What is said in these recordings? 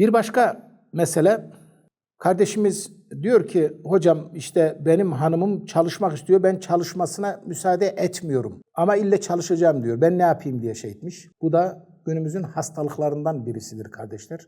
Bir başka mesele kardeşimiz diyor ki hocam işte benim hanımım çalışmak istiyor ben çalışmasına müsaade etmiyorum ama ille çalışacağım diyor ben ne yapayım diye şey etmiş. Bu da günümüzün hastalıklarından birisidir kardeşler.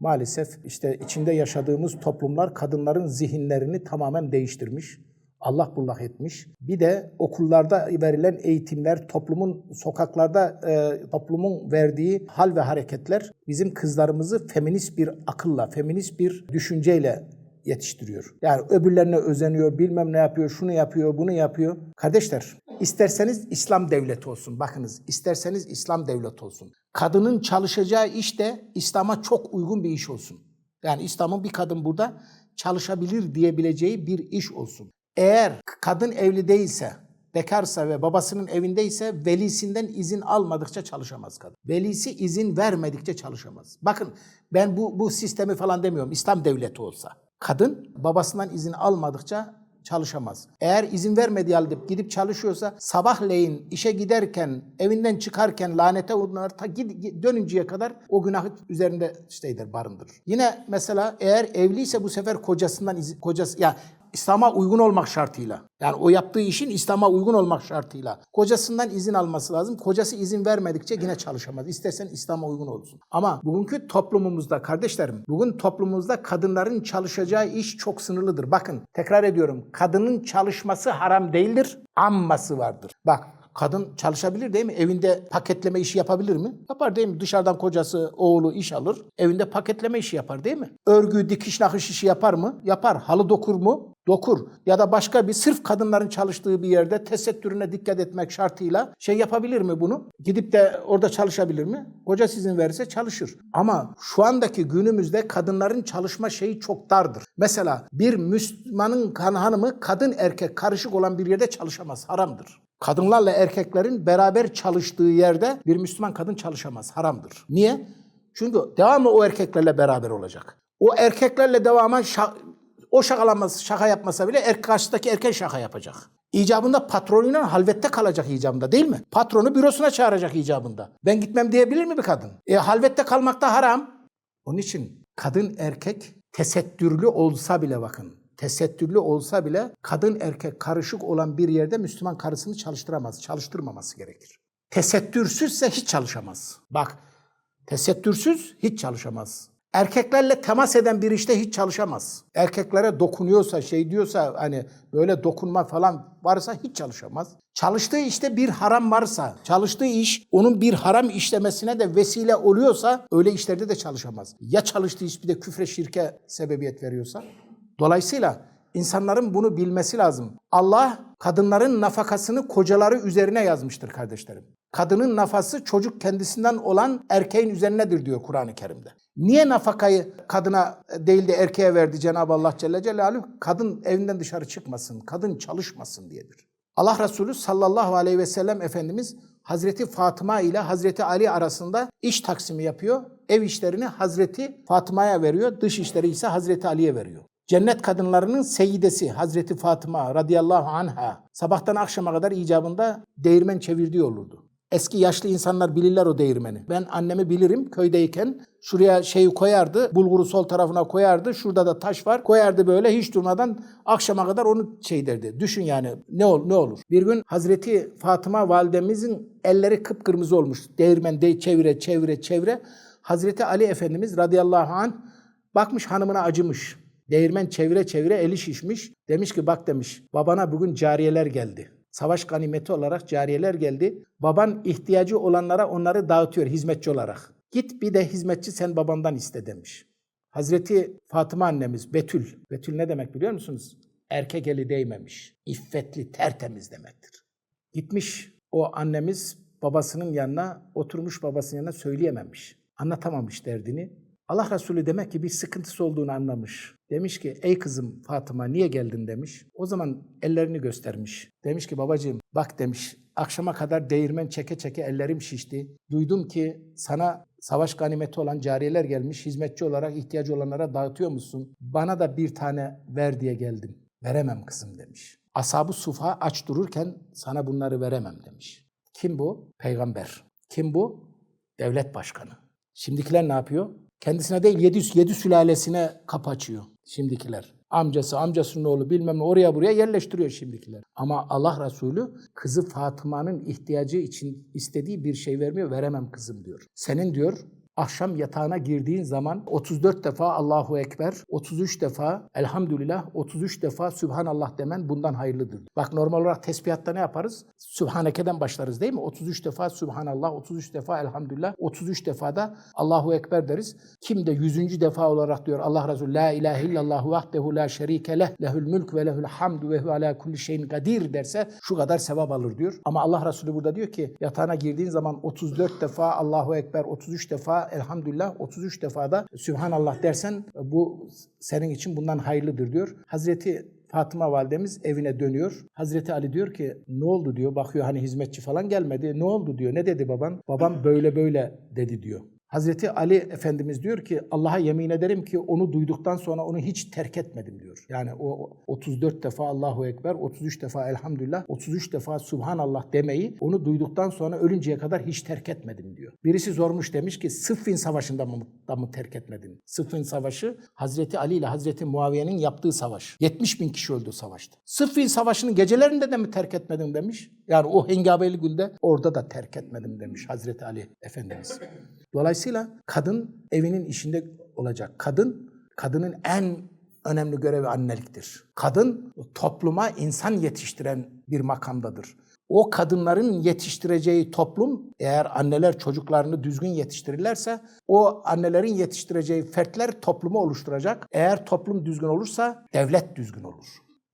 Maalesef işte içinde yaşadığımız toplumlar kadınların zihinlerini tamamen değiştirmiş. Allah bullak etmiş. Bir de okullarda verilen eğitimler, toplumun sokaklarda e, toplumun verdiği hal ve hareketler bizim kızlarımızı feminist bir akılla, feminist bir düşünceyle yetiştiriyor. Yani öbürlerine özeniyor, bilmem ne yapıyor, şunu yapıyor, bunu yapıyor. Kardeşler, isterseniz İslam devleti olsun. Bakınız, isterseniz İslam devleti olsun. Kadının çalışacağı iş de İslam'a çok uygun bir iş olsun. Yani İslam'ın bir kadın burada çalışabilir diyebileceği bir iş olsun. Eğer kadın evli değilse, bekarsa ve babasının evindeyse velisinden izin almadıkça çalışamaz kadın. Velisi izin vermedikçe çalışamaz. Bakın ben bu, bu sistemi falan demiyorum. İslam devleti olsa. Kadın babasından izin almadıkça çalışamaz. Eğer izin vermediği halde gidip çalışıyorsa sabahleyin işe giderken, evinden çıkarken lanete uğrar ta gid- dönünceye kadar o günahı üzerinde şeydir, barındırır. Yine mesela eğer evliyse bu sefer kocasından izin, kocası ya İslam'a uygun olmak şartıyla. Yani o yaptığı işin İslam'a uygun olmak şartıyla. Kocasından izin alması lazım. Kocası izin vermedikçe yine çalışamaz. İstersen İslam'a uygun olsun. Ama bugünkü toplumumuzda kardeşlerim, bugün toplumumuzda kadınların çalışacağı iş çok sınırlıdır. Bakın tekrar ediyorum. Kadının çalışması haram değildir. Amması vardır. Bak Kadın çalışabilir değil mi? Evinde paketleme işi yapabilir mi? Yapar değil mi? Dışarıdan kocası, oğlu iş alır. Evinde paketleme işi yapar değil mi? Örgü, dikiş, nakış işi yapar mı? Yapar. Halı dokur mu? Dokur. Ya da başka bir sırf kadınların çalıştığı bir yerde tesettürüne dikkat etmek şartıyla şey yapabilir mi bunu? Gidip de orada çalışabilir mi? Koca sizin verirse çalışır. Ama şu andaki günümüzde kadınların çalışma şeyi çok dardır. Mesela bir Müslümanın hanımı kadın erkek karışık olan bir yerde çalışamaz. Haramdır. Kadınlarla erkeklerin beraber çalıştığı yerde bir Müslüman kadın çalışamaz. Haramdır. Niye? Çünkü devamlı o erkeklerle beraber olacak. O erkeklerle devamlı o şakalanması, şaka yapmasa bile er, karşıdaki erkek şaka yapacak. İcabında patronuyla halvette kalacak icabında değil mi? Patronu bürosuna çağıracak icabında. Ben gitmem diyebilir mi bir kadın? E halvette kalmak da haram. Onun için kadın erkek tesettürlü olsa bile bakın. Tesettürlü olsa bile kadın erkek karışık olan bir yerde Müslüman karısını çalıştıramaz. Çalıştırmaması gerekir. Tesettürsüzse hiç çalışamaz. Bak tesettürsüz hiç çalışamaz. Erkeklerle temas eden bir işte hiç çalışamaz. Erkeklere dokunuyorsa, şey diyorsa hani böyle dokunma falan varsa hiç çalışamaz. Çalıştığı işte bir haram varsa, çalıştığı iş onun bir haram işlemesine de vesile oluyorsa öyle işlerde de çalışamaz. Ya çalıştığı iş bir de küfre şirke sebebiyet veriyorsa? Dolayısıyla insanların bunu bilmesi lazım. Allah kadınların nafakasını kocaları üzerine yazmıştır kardeşlerim. Kadının nafası çocuk kendisinden olan erkeğin üzerinedir diyor Kur'an-ı Kerim'de. Niye nafakayı kadına değil de erkeğe verdi Cenab-ı Allah Celle Celaluhu? Kadın evinden dışarı çıkmasın, kadın çalışmasın diyedir. Allah Resulü sallallahu aleyhi ve sellem Efendimiz Hazreti Fatıma ile Hazreti Ali arasında iş taksimi yapıyor. Ev işlerini Hazreti Fatıma'ya veriyor, dış işleri ise Hazreti Ali'ye veriyor. Cennet kadınlarının seyidesi Hazreti Fatıma radıyallahu anha sabahtan akşama kadar icabında değirmen çevirdiği olurdu. Eski yaşlı insanlar bilirler o değirmeni. Ben annemi bilirim köydeyken şuraya şeyi koyardı, bulguru sol tarafına koyardı. Şurada da taş var. Koyardı böyle hiç durmadan akşama kadar onu şey derdi. Düşün yani ne ol ne olur. Bir gün Hazreti Fatıma validemizin elleri kıpkırmızı olmuş. Değirmende çevire çevire çevire. Hazreti Ali Efendimiz radıyallahu anh bakmış hanımına acımış. Değirmen çevire çevire eli şişmiş. Demiş ki bak demiş babana bugün cariyeler geldi. Savaş ganimeti olarak cariyeler geldi. Baban ihtiyacı olanlara onları dağıtıyor hizmetçi olarak. Git bir de hizmetçi sen babandan iste demiş. Hazreti Fatıma annemiz Betül. Betül ne demek biliyor musunuz? Erkek eli değmemiş. İffetli, tertemiz demektir. Gitmiş o annemiz babasının yanına oturmuş babasının yanına söyleyememiş. Anlatamamış derdini. Allah Resulü demek ki bir sıkıntısı olduğunu anlamış. Demiş ki ey kızım Fatıma niye geldin demiş. O zaman ellerini göstermiş. Demiş ki babacığım bak demiş akşama kadar değirmen çeke çeke ellerim şişti. Duydum ki sana savaş ganimeti olan cariyeler gelmiş. Hizmetçi olarak ihtiyacı olanlara dağıtıyor musun? Bana da bir tane ver diye geldim. Veremem kızım demiş. Ashab-ı Sufa aç dururken sana bunları veremem demiş. Kim bu? Peygamber. Kim bu? Devlet başkanı. Şimdikiler ne yapıyor? Kendisine değil yedi, yedi sülalesine kapı açıyor şimdikiler. Amcası, amcasının oğlu bilmem ne oraya buraya yerleştiriyor şimdikiler. Ama Allah Resulü kızı Fatıma'nın ihtiyacı için istediği bir şey vermiyor. Veremem kızım diyor. Senin diyor akşam yatağına girdiğin zaman 34 defa Allahu Ekber, 33 defa Elhamdülillah, 33 defa Sübhanallah demen bundan hayırlıdır. Bak normal olarak tesbihatta ne yaparız? Sübhaneke'den başlarız değil mi? 33 defa Sübhanallah, 33 defa Elhamdülillah, 33 defa da Allahu Ekber deriz. Kim de 100. defa olarak diyor Allah Resulü La ilahe illallah vahdehu la şerike leh lehül mülk ve lehül hamdu ve huve ala kulli şeyin kadir derse şu kadar sevap alır diyor. Ama Allah Resulü burada diyor ki yatağına girdiğin zaman 34 defa Allahu Ekber, 33 defa Elhamdülillah, 33 defa da Sübhanallah dersen bu senin için bundan hayırlıdır diyor. Hazreti Fatıma validemiz evine dönüyor. Hazreti Ali diyor ki ne oldu diyor. Bakıyor hani hizmetçi falan gelmedi. Ne oldu diyor. Ne dedi baban? Babam böyle böyle dedi diyor. Hazreti Ali Efendimiz diyor ki Allah'a yemin ederim ki onu duyduktan sonra onu hiç terk etmedim diyor. Yani o 34 defa Allahu Ekber, 33 defa Elhamdülillah, 33 defa Subhanallah demeyi onu duyduktan sonra ölünceye kadar hiç terk etmedim diyor. Birisi sormuş demiş ki Sıffin Savaşı'nda mı, da mı terk etmedin? Sıffin Savaşı Hazreti Ali ile Hazreti Muaviye'nin yaptığı savaş. 70 bin kişi öldü savaşta. Sıffin Savaşı'nın gecelerinde de mi terk etmedin demiş. Yani o hengabeli günde orada da terk etmedim demiş Hazreti Ali Efendimiz. Dolayısıyla kadın evinin işinde olacak. Kadın, kadının en önemli görevi anneliktir. Kadın topluma insan yetiştiren bir makamdadır. O kadınların yetiştireceği toplum eğer anneler çocuklarını düzgün yetiştirirlerse o annelerin yetiştireceği fertler toplumu oluşturacak. Eğer toplum düzgün olursa devlet düzgün olur.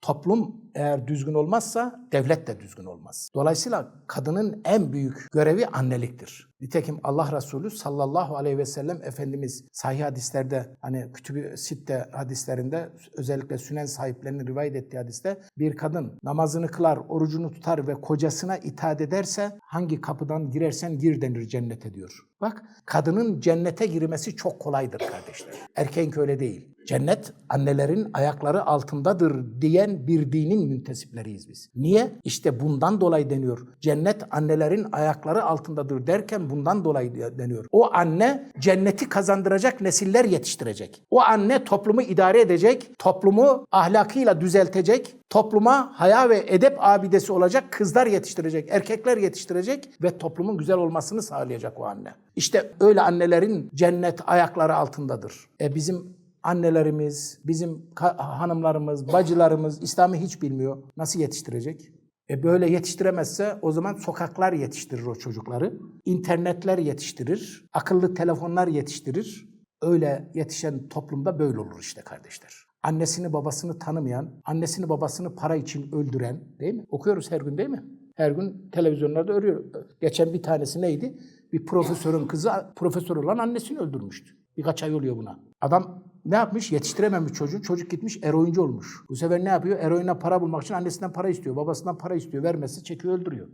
Toplum eğer düzgün olmazsa devlet de düzgün olmaz. Dolayısıyla kadının en büyük görevi anneliktir. Nitekim Allah Resulü sallallahu aleyhi ve sellem Efendimiz sahih hadislerde hani kütübü sitte hadislerinde özellikle sünen sahiplerinin rivayet ettiği hadiste bir kadın namazını kılar, orucunu tutar ve kocasına itaat ederse hangi kapıdan girersen gir denir cennete diyor. Bak kadının cennete girmesi çok kolaydır kardeşler. Erkeğin öyle değil. Cennet annelerin ayakları altındadır diyen bir dinin müntesipleriyiz biz. Niye? İşte bundan dolayı deniyor. Cennet annelerin ayakları altındadır derken bundan dolayı deniyor. O anne cenneti kazandıracak nesiller yetiştirecek. O anne toplumu idare edecek, toplumu ahlakıyla düzeltecek, topluma haya ve edep abidesi olacak kızlar yetiştirecek, erkekler yetiştirecek ve toplumun güzel olmasını sağlayacak o anne. İşte öyle annelerin cennet ayakları altındadır. E bizim annelerimiz, bizim hanımlarımız, bacılarımız İslam'ı hiç bilmiyor. Nasıl yetiştirecek? E böyle yetiştiremezse o zaman sokaklar yetiştirir o çocukları. İnternetler yetiştirir, akıllı telefonlar yetiştirir. Öyle yetişen toplumda böyle olur işte kardeşler. Annesini babasını tanımayan, annesini babasını para için öldüren değil mi? Okuyoruz her gün değil mi? Her gün televizyonlarda örüyor. Geçen bir tanesi neydi? Bir profesörün kızı profesör olan annesini öldürmüştü. Birkaç ay oluyor buna. Adam ne yapmış? Yetiştirememiş çocuğu. Çocuk gitmiş eroinci olmuş. Bu sefer ne yapıyor? Eroinle para bulmak için annesinden para istiyor. Babasından para istiyor. Vermezse çekiyor öldürüyor.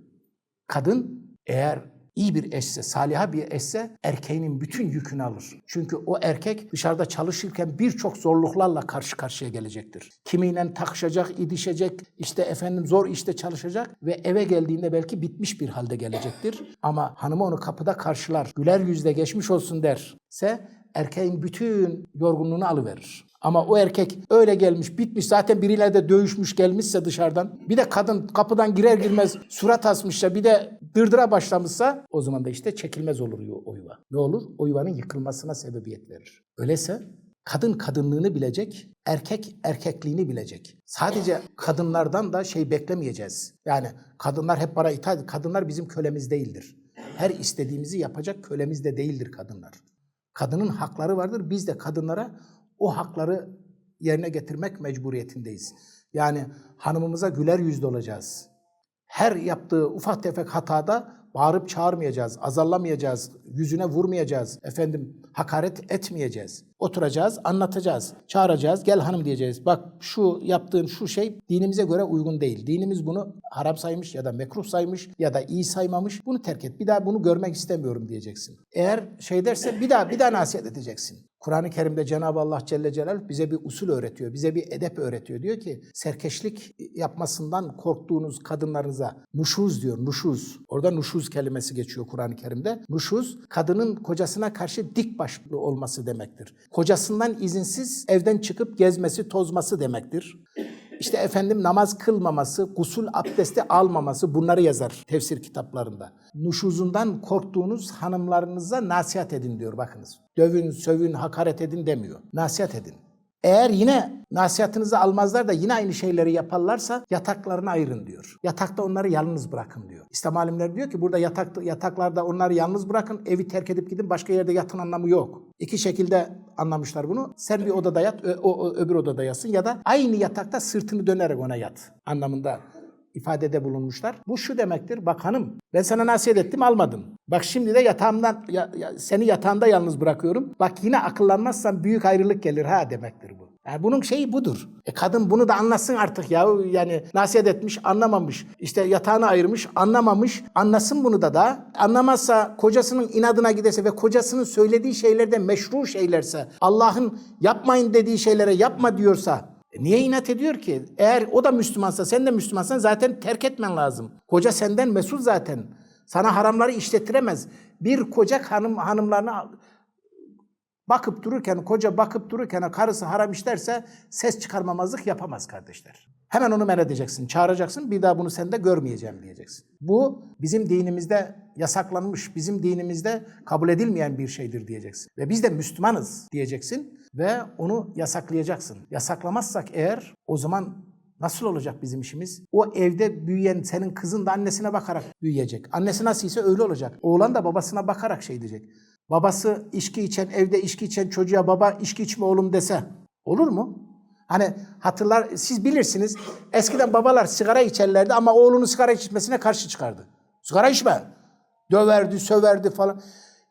Kadın eğer iyi bir eşse, saliha bir eşse erkeğinin bütün yükünü alır. Çünkü o erkek dışarıda çalışırken birçok zorluklarla karşı karşıya gelecektir. Kimiyle takışacak, idişecek, işte efendim zor işte çalışacak ve eve geldiğinde belki bitmiş bir halde gelecektir. Ama hanımı onu kapıda karşılar, güler yüzle geçmiş olsun derse erkeğin bütün yorgunluğunu alıverir. Ama o erkek öyle gelmiş, bitmiş zaten biriyle de dövüşmüş gelmişse dışarıdan bir de kadın kapıdan girer girmez surat asmışsa bir de dırdıra başlamışsa o zaman da işte çekilmez olur o yuva. Ne olur? O yuvanın yıkılmasına sebebiyet verir. Öyleyse kadın kadınlığını bilecek, erkek erkekliğini bilecek. Sadece kadınlardan da şey beklemeyeceğiz. Yani kadınlar hep bana itaat, kadınlar bizim kölemiz değildir. Her istediğimizi yapacak kölemiz de değildir kadınlar. Kadının hakları vardır. Biz de kadınlara o hakları yerine getirmek mecburiyetindeyiz. Yani hanımımıza güler yüzlü olacağız. Her yaptığı ufak tefek hatada bağırıp çağırmayacağız, azarlamayacağız, yüzüne vurmayacağız, efendim hakaret etmeyeceğiz. Oturacağız, anlatacağız, çağıracağız, gel hanım diyeceğiz. Bak şu yaptığın şu şey dinimize göre uygun değil. Dinimiz bunu haram saymış ya da mekruh saymış ya da iyi saymamış. Bunu terk et. Bir daha bunu görmek istemiyorum diyeceksin. Eğer şey derse bir daha bir daha nasihat edeceksin. Kur'an-ı Kerim'de Cenab-ı Allah Celle Celaluhu bize bir usul öğretiyor, bize bir edep öğretiyor. Diyor ki serkeşlik yapmasından korktuğunuz kadınlarınıza nuşuz diyor, nuşuz. Orada nuşuz kelimesi geçiyor Kur'an-ı Kerim'de. Nuşuz kadının kocasına karşı dik başlı olması demektir. Kocasından izinsiz evden çıkıp gezmesi, tozması demektir. İşte efendim namaz kılmaması, gusül abdesti almaması bunları yazar tefsir kitaplarında. Nuşuzundan korktuğunuz hanımlarınıza nasihat edin diyor bakınız. Dövün, sövün, hakaret edin demiyor. Nasihat edin. Eğer yine nasihatınızı almazlar da yine aynı şeyleri yaparlarsa yataklarını ayırın diyor. Yatakta onları yalnız bırakın diyor. İslam alimleri diyor ki burada yatak, yataklarda onları yalnız bırakın, evi terk edip gidin başka yerde yatın anlamı yok. İki şekilde anlamışlar bunu. Sen bir odada yat, ö- o öbür odada yatsın ya da aynı yatakta sırtını dönerek ona yat anlamında ifadede bulunmuşlar. Bu şu demektir. Bak hanım ben sana nasihat ettim almadın. Bak şimdi de yatağımdan ya- ya- seni yatağında yalnız bırakıyorum. Bak yine akıllanmazsan büyük ayrılık gelir ha demektir bu. Yani bunun şeyi budur. E kadın bunu da anlasın artık ya. Yani nasihat etmiş, anlamamış. İşte yatağını ayırmış, anlamamış. Anlasın bunu da da. Anlamazsa kocasının inadına giderse ve kocasının söylediği şeyler de meşru şeylerse, Allah'ın yapmayın dediği şeylere yapma diyorsa e Niye inat ediyor ki? Eğer o da Müslümansa, sen de Müslümansan zaten terk etmen lazım. Koca senden mesul zaten. Sana haramları işletiremez. Bir koca hanım hanımlarına bakıp dururken, koca bakıp dururken karısı haram işlerse ses çıkarmamazlık yapamaz kardeşler. Hemen onu men edeceksin, çağıracaksın. Bir daha bunu sende görmeyeceğim diyeceksin. Bu bizim dinimizde yasaklanmış, bizim dinimizde kabul edilmeyen bir şeydir diyeceksin. Ve biz de Müslümanız diyeceksin ve onu yasaklayacaksın. Yasaklamazsak eğer o zaman nasıl olacak bizim işimiz? O evde büyüyen senin kızın da annesine bakarak büyüyecek. Annesi nasılsa öyle olacak. Oğlan da babasına bakarak şey diyecek. Babası içki içen, evde içki içen çocuğa baba içki içme oğlum dese olur mu? Hani hatırlar, siz bilirsiniz eskiden babalar sigara içerlerdi ama oğlunun sigara içmesine karşı çıkardı. Sigara içme. Döverdi, söverdi falan.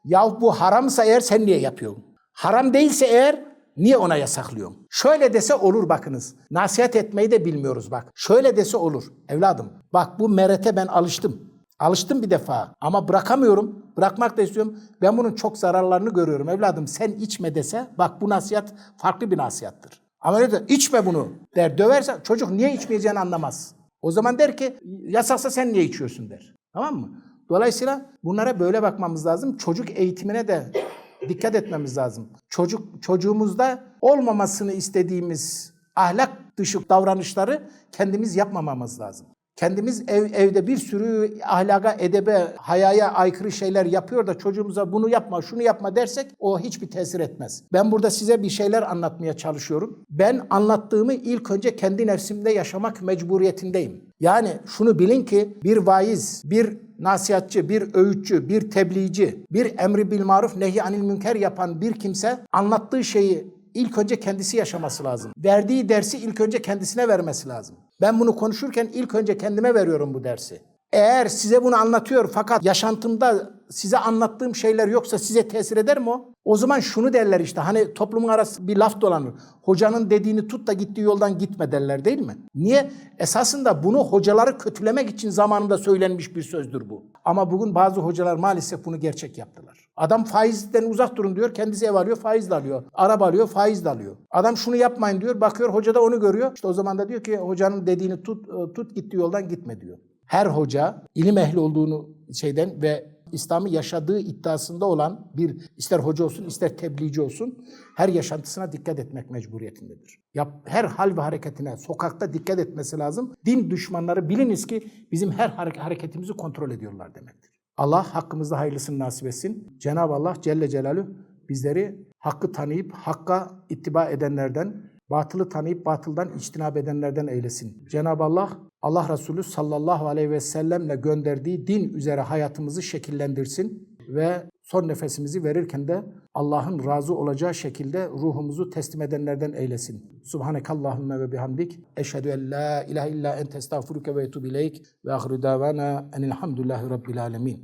Ya bu haramsa eğer sen niye yapıyorsun? Haram değilse eğer niye ona yasaklıyorsun? Şöyle dese olur bakınız. Nasihat etmeyi de bilmiyoruz bak. Şöyle dese olur. Evladım bak bu merete ben alıştım. Alıştım bir defa ama bırakamıyorum. Bırakmak da istiyorum. Ben bunun çok zararlarını görüyorum. Evladım sen içme dese bak bu nasihat farklı bir nasihattır. Ama öyle de içme bunu der döverse çocuk niye içmeyeceğini anlamaz. O zaman der ki yasaksa sen niye içiyorsun der. Tamam mı? Dolayısıyla bunlara böyle bakmamız lazım. Çocuk eğitimine de dikkat etmemiz lazım. Çocuk çocuğumuzda olmamasını istediğimiz ahlak dışı davranışları kendimiz yapmamamız lazım. Kendimiz ev, evde bir sürü ahlaka, edebe, hayaya aykırı şeyler yapıyor da çocuğumuza bunu yapma, şunu yapma dersek o hiçbir tesir etmez. Ben burada size bir şeyler anlatmaya çalışıyorum. Ben anlattığımı ilk önce kendi nefsimde yaşamak mecburiyetindeyim. Yani şunu bilin ki bir vaiz, bir nasihatçı, bir öğütçü, bir tebliğci, bir emri bil maruf nehi anil münker yapan bir kimse anlattığı şeyi ilk önce kendisi yaşaması lazım. Verdiği dersi ilk önce kendisine vermesi lazım. Ben bunu konuşurken ilk önce kendime veriyorum bu dersi. Eğer size bunu anlatıyor fakat yaşantımda size anlattığım şeyler yoksa size tesir eder mi o? O zaman şunu derler işte hani toplumun arası bir laf dolanır. Hocanın dediğini tut da gittiği yoldan gitme derler değil mi? Niye? Esasında bunu hocaları kötülemek için zamanında söylenmiş bir sözdür bu. Ama bugün bazı hocalar maalesef bunu gerçek yaptılar. Adam faizden uzak durun diyor, kendisi ev alıyor, faizle alıyor. Araba alıyor, faizle alıyor. Adam şunu yapmayın diyor, bakıyor hoca da onu görüyor. İşte o zaman da diyor ki hocanın dediğini tut, e, tut gittiği yoldan gitme diyor. Her hoca ilim ehli olduğunu şeyden ve İslam'ı yaşadığı iddiasında olan bir ister hoca olsun ister tebliğci olsun her yaşantısına dikkat etmek mecburiyetindedir. Yap, her hal ve hareketine sokakta dikkat etmesi lazım. Din düşmanları biliniz ki bizim her hare- hareketimizi kontrol ediyorlar demektir. Allah hakkımızda hayırlısını nasip etsin. Cenab-ı Allah Celle Celaluhu bizleri hakkı tanıyıp hakka ittiba edenlerden, batılı tanıyıp batıldan içtinab edenlerden eylesin. Cenab-ı Allah, Allah Resulü sallallahu aleyhi ve sellemle gönderdiği din üzere hayatımızı şekillendirsin ve son nefesimizi verirken de Allah'ın razı olacağı şekilde ruhumuzu teslim edenlerden eylesin. Subhanekallahümme ve bihamdik. Eşhedü en la ilahe illa ente estağfuruke ve ileyk ve ahiru davana enilhamdülillahi rabbil alemin.